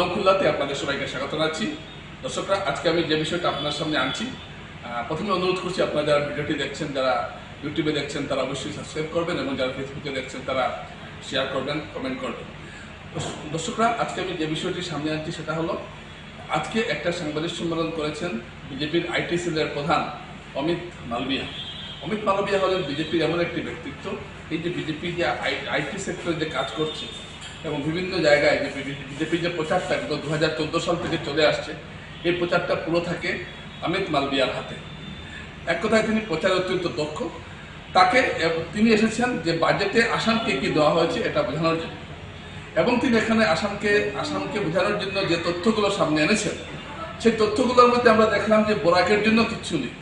খুল্লাম খুল্লাতে আপনাদের সবাইকে স্বাগত জানাচ্ছি। দর্শকরা, আজকে আমি যে বিষয়টা আপনার সামনে আনছি প্রথমে অনুরোধ করছি, আপনারা যারা ভিডিওটি দেখছেন, যারা ইউটিউবে দেখছেন, তারা অবশ্যই সাবস্ক্রাইব করবেন এবং যারা ফেসবুকে দেখছেন, তারা শেয়ার করবেন কমেন্ট করবেন। দর্শ- দর্শকরা, আজকে আমি যে বিষয়টি সামনে আনছি, সেটা হলো, আজকে একটা সাংবাদিক সম্মেলন করেছেন বিজেপির আইটি সেলের প্রধান অমিত মালবিয়া। অমিত মালবিয়া হলেন বিজেপির এমন একটি ব্যক্তিত্ব, এই যে বিজেপি যে আইটি সেক্টরে যে কাজ করছে এবং বিভিন্ন জায়গায় যে বিজেপির যে প্রচারটা গত দু হাজার চোদ্দ সাল থেকে চলে আসছে, এই প্রচারটা পুরো থাকে অমিত মালবিয়ার হাতে। এক কথায় তিনি প্রচারে অত্যন্ত দক্ষ। তাকে তিনি এসেছেন যে বাজেটে আসামকে কি দেওয়া হয়েছে, এটা বোঝানোর জন্য। এবং তিনি এখানে আসামকে আসামকে বোঝানোর জন্য যে তথ্যগুলো সামনে এনেছেন, সেই তথ্যগুলোর মধ্যে আমরা দেখলাম যে বোরাকের জন্য কিচ্ছু নেই।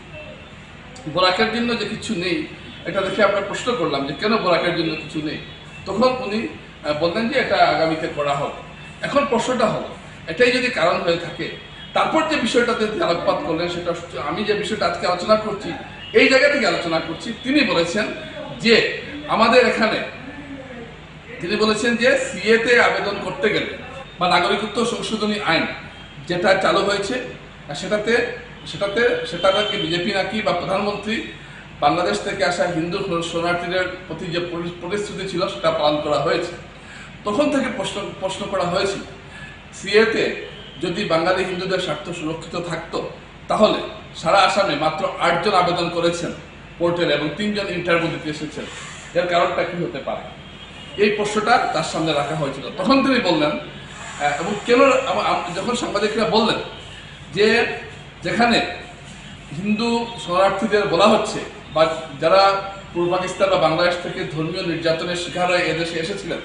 বোরাকের জন্য যে কিছু নেই, এটা দেখে আমরা প্রশ্ন করলাম যে কেন বোরাকের জন্য কিছু নেই? তখন উনি বললেন যে এটা আগামীতে করা হবে। এখন প্রশ্নটা হলো, এটাই যদি কারণ হয়ে থাকে, তারপর যে বিষয়টাতে আলোকপাত করলেন সেটা আমি যে বিষয়টা আজকে আলোচনা করছি, এই জায়গা থেকে আলোচনা করছি, তিনি বলেছেন যে আমাদের এখানে, তিনি বলেছেন যে সিএতে আবেদন করতে গেলে বা নাগরিকত্ব সংশোধনী আইন যেটা চালু হয়েছে, সেটাতে সেটাতে, সেটা নাকি বিজেপি নাকি বা প্রধানমন্ত্রী বাংলাদেশ থেকে আসা হিন্দু শরণার্থীদের প্রতি যে পরি- প্রতিশ্রুতি ছিল সেটা পালন করা হয়েছে। তখন থেকে প্রশ্ন প্রশ্ন করা হয়েছিল, সিএতে যদি বাঙালি হিন্দুদের স্বার্থ সুরক্ষিত থাকত, তাহলে সারা আসামে মাত্র আটজন আবেদন করেছেন পোর্টালে এবং তিনজন ইন্টারভিউ দিতে এসেছেন। এর কারণটা কি হতে পারে? এই প্রশ্নটা তার সামনে রাখা হয়েছিল। তখন তিনি বললেন এবং কেন যখন সাংবাদিকরা বললেন যে যেখানে হিন্দু শরণার্থীদের বলা হচ্ছে বা যারা পূর্ব পাকিস্তান বা বাংলাদেশ থেকে ধর্মীয় নির্যাতনের শিকার হয়ে এদেশে এসেছিলেন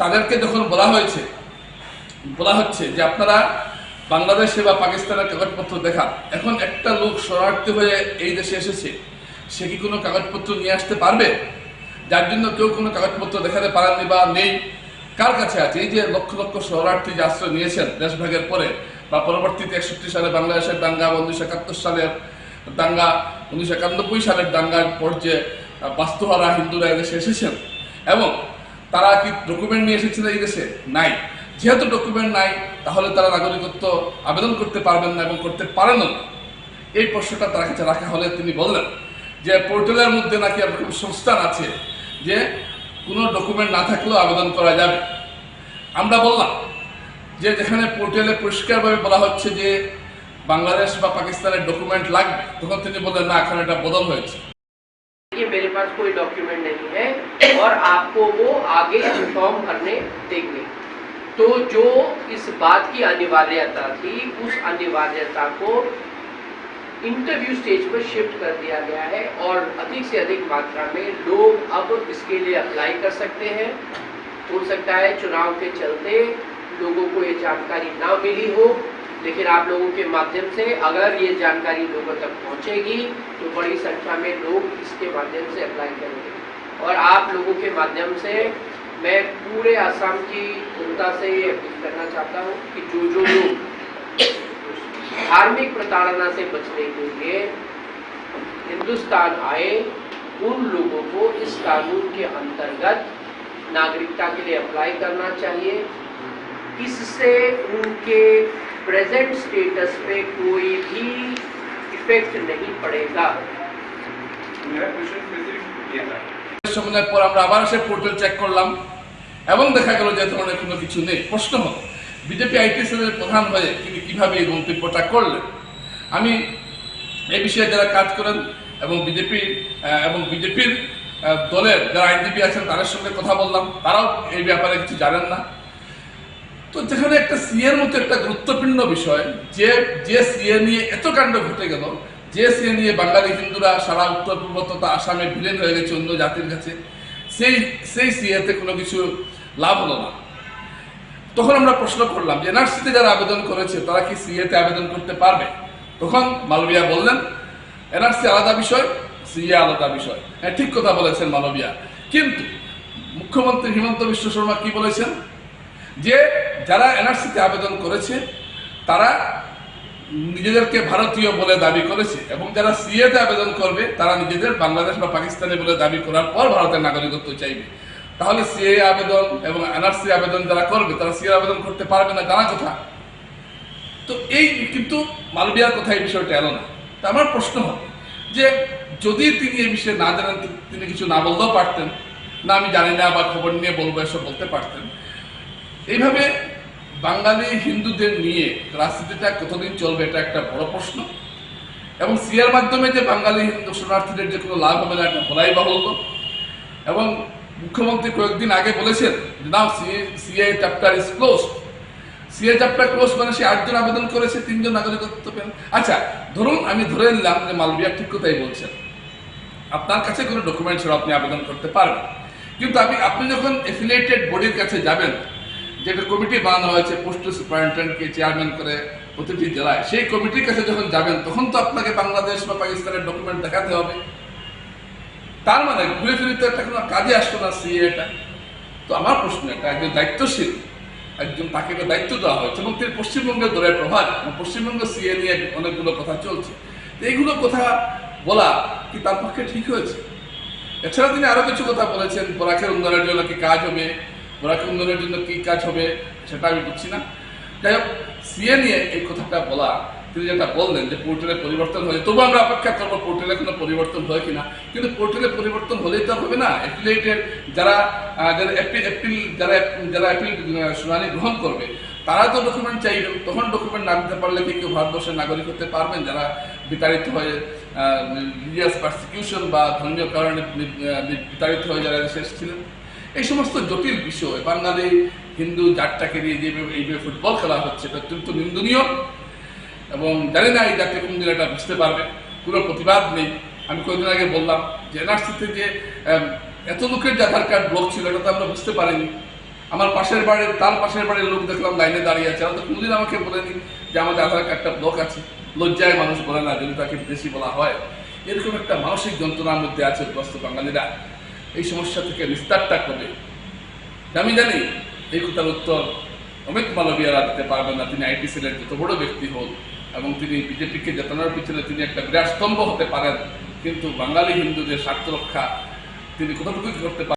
তাদেরকে যখন বলা হয়েছে, বলা হচ্ছে যে আপনারা বাংলাদেশে বা পাকিস্তানের কাগজপত্র দেখান, এখন একটা লোক শরণার্থী হয়ে এই দেশে এসেছে, সে কি কোনো কাগজপত্র নিয়ে আসতে পারবে? যার জন্য কেউ কোনো কাগজপত্র দেখাতে পারেননি বা নেই। কার কাছে আছে? এই যে লক্ষ লক্ষ শরণার্থী যে আশ্রয় নিয়েছেন দেশভাগের পরে, বা পরবর্তীতে একষট্টি সালে বাংলাদেশের দাঙ্গা, উনিশশো একাত্তর সালের দাঙ্গা, উনিশশো একানব্বই সালের দাঙ্গার পর যে বাস্তুহারা হিন্দুরা এদেশে এসেছেন। এবং তারা কি ডকুমেন্ট নিয়ে এসেছিল এই দেশে? নাই। যেহেতু ডকুমেন্ট নাই, তাহলে তারা নাগরিকত্ব আবেদন করতে পারবেন না এবং করতে পারেন না। এই প্রশ্নটা তার কাছে রাখা হলে তিনি বললেন যে পোর্টালের মধ্যে নাকি এরকম সংস্থান আছে যে, কোনো ডকুমেন্ট না থাকলেও আবেদন করা যাবে। আমরা বললাম যে, যেখানে পোর্টালে পরিষ্কারভাবে বলা হচ্ছে যে, বাংলাদেশ বা পাকিস্তানের ডকুমেন্ট লাগবে, তখন তিনি বললেন, না, এখন এটা বদল হয়েছে। ये मेरे पास कोई डॉक्यूमेंट नहीं है और आपको वो आगे फॉर्म भरने देंगे। तो जो इस बात की अनिवार्यता थी, उस अनिवार्यता को इंटरव्यू स्टेज पर शिफ्ट कर दिया गया है और अधिक से अधिक मात्रा में लोग अब इसके लिए अप्लाई कर सकते हैं। हो सकता है चुनाव के चलते लोगों को ये जानकारी ना मिली हो लेकिन आप लोगों के माध्यम से अगर ये जानकारी लोगों तक पहुंचेगी तो बड़ी संख्या में लोग इसके माध्यम से अप्लाई करेंगे। और आप लोगों के माध्यम से मैं पूरे आसाम की जनता से ये अपील करना चाहता हूँ कि जो जो लोग धार्मिक प्रताड़ना से बचने के लिए हिंदुस्तान आए, उन लोगों को इस कानून के अंतर्गत नागरिकता के लिए अप्लाई करना चाहिए। इससे उनके प्रेजेंट स्टेटस पे कोई भी इफेक्ट नहीं पड़ेगा मेरा क्वेश्चन स्पेसिफिक ये था সময়ের পর আমরা আবার সে পোর্টাল চেক করলাম এবং দেখা গেল যে এ ধরনের কোনো কিছু নেই প্রশ্ন হলো বিজেপি আইটি সেলের প্রধান হয়ে তিনি কিভাবে এই মন্তব্যটা করলেন আমি এই বিষয়ে যারা কাজ করেন এবং বিজেপি এবং বিজেপির দলের যারা আইনজীবী আছেন তাদের সঙ্গে কথা বললাম তারাও এই ব্যাপারে কিছু জানেন না তো যেখানে একটা সিএর মতো একটা গুরুত্বপূর্ণ বিষয়, যে যে সিএ নিয়ে এত কাণ্ড ঘটে গেল, যে সিএ নিয়ে বাঙালি হিন্দুরা সারা উত্তর পূর্ব তথা আসামে ভিলেন হয়ে গেছে অন্য জাতির কাছে, সেই সেই সিএতে কোনো কিছু লাভ হলো না। তখন আমরা প্রশ্ন করলাম যে, এনআরসিতে যারা আবেদন করেছে, তারা কি সিএতে আবেদন করতে পারবে? তখন মালবিয়া বললেন, এনআরসি আলাদা বিষয়, সিএ আলাদা বিষয়। হ্যাঁ ঠিক কথা বলেছেন মালবিয়া। কিন্তু মুখ্যমন্ত্রী হিমন্ত বিশ্ব শর্মা কি বলেছেন? যে যারা এনআরসিতে আবেদন করেছে, তারা নিজেদেরকে ভারতীয় বলে দাবি করেছে এবং যারা সিএতে আবেদন করবে, তারা নিজেদের বাংলাদেশ বা পাকিস্তানি বলে দাবি করার পর ভারতের নাগরিকত্ব চাইবে। তাহলে সিএ আবেদন এবং এনআরসি আবেদন যারা করবে, তারা সিএ আবেদন করতে পারবে না, জানা কথা? তো এই কিন্তু মালবিয়ার কথা এই বিষয়টা এলো না। তা আমার প্রশ্ন হবে যে যদি তিনি এই বিষয়ে না জানেন, তিনি কিছু না বলতেও পারতেন, না আমি জানি না বা খবর নিয়ে বলব, এসব বলতে পারতেন এইভাবে বাঙালি হিন্দুদের নিয়ে রাজনীতিটা কতদিন চলবে এটা একটা বড় প্রশ্ন। এবং সিয়ার মাধ্যমে যে বাঙালি হিন্দু শরণার্থীদের যে কোনো লাভ হবে না এটা বলাই বাহুল্য। এবং মুখ্যমন্ত্রী কয়েকদিন আগে বলেছেন যে now CA chapter is close CA chapter close মানে সে আটজন আবেদন করেছে, তিনজন নাগরিকত্ব পেন আচ্ছা ধরুন আমি ধরে নিলাম যে মালবিয়া ঠিক কথাই বলছেন। আপনার কাছে কোনো ডকুমেন্ট ছাড়া আপনি আবেদন করতে পারবেন। কিন্তু আপনি আপনি যখন এফিলিয়েটেড বডির কাছে যাবেন যেটা কমিটি বানানো হয়েছে, পোস্টাল সুপারিনটেন্ডেন্টকে চেয়ারম্যান করে প্রতিটি জেলায়, সেই কমিটির কাছে যখন যাবেন, তখন তো আপনাকে বাংলাদেশ বা পাকিস্তানের ডকুমেন্ট দেখাতে হবে। তার মানে ঘুরে ফিরে তো একটা কোনো কাজে আসতো না সিএটা। তো আমার প্রশ্ন এটা, একজন দায়িত্বশীল, একজন তাকে একটা দায়িত্ব দেওয়া হয়েছে, এবং তিনি পশ্চিমবঙ্গের দলের প্রভাব এবং পশ্চিমবঙ্গ সিএ নিয়ে অনেকগুলো কথা চলছে। এইগুলো কথা বলা কি তার পক্ষে ঠিক হয়েছে? এছাড়া তিনি আরও কিছু কথা বলেছেন, বরাকের উন্নয়নের জন্য কি কাজ হবে উন্নয়নের জন্য কি কাজ হবে সেটা আমি বুঝছি না। যাই হোক, সিএ নিয়ে এই কথাটা বলা, তিনি যেটা বললেন যে পোর্টালে পরিবর্তন হয়ে তবু আমরা অপেক্ষা করব পোর্টালে কোনো পরিবর্তন হয় কিনা। কিন্তু পোর্টালে পরিবর্তন হলেই তো হবে না। অ্যাফিলিয়েটেড যারা যারা এপ্রিল এপ্রিল যারা যারা এপ্রিল শুনানি গ্রহণ করবে, তারা তো ডকুমেন্ট চাইবেন তখন ডকুমেন্ট না দিতে পারলে কি কেউ ভারতবর্ষের নাগরিক হতে পারবেন? যারা বিতাড়িত হয়ে রিলিজিয়াস পারসিকিউশন বা ধর্মীয় কারণে বিতাড়িত হয়ে যারা শেষ এসেছিলেন এই সমস্ত জটিল বিষয়, বাঙালি, হিন্দু, জাতটাকে নিয়ে যেভাবে এইভাবে ফুটবল খেলা হচ্ছে, এটা অত্যন্ত নিন্দনীয়। এবং জানি না এই জাতীয় কোন দিন এটা বুঝতে পারবে, কোনো প্রতিবাদ নেই। আমি কয়েকদিন আগে বললাম যে এনআরসিতে যে এত লোকের যে আধার কার্ড ব্লক ছিল, এটা তো আমরা বুঝতে পারিনি। আমার পাশের বাড়ির, তার পাশের বাড়ির লোক দেখলাম লাইনে দাঁড়িয়ে আছে আমরা তো কোনোদিন আমাকে বলেনি যে আমাদের আধার কার্ডটা ব্লক আছে। লজ্জায় মানুষ বলে না যদি তাকে বেশি বলা হয়। এরকম একটা মানসিক যন্ত্রণার মধ্যে আছে গ্রস্ত বাঙালিরা। এই সমস্যা থেকে নিস্তারটা করবে আমি জানি এই কথার উত্তর অমিত মালবিয়ারা দিতে পারবেন না। তিনি আইটি সেলের যত বড় ব্যক্তি হন এবং তিনি বিজেপিকে জেতানোর পিছনে তিনি একটা বিরাট স্তম্ভ হতে পারেন। কিন্তু বাঙালি হিন্দুদের স্বার্থ রক্ষা তিনি কতটুকুই করতে পারেন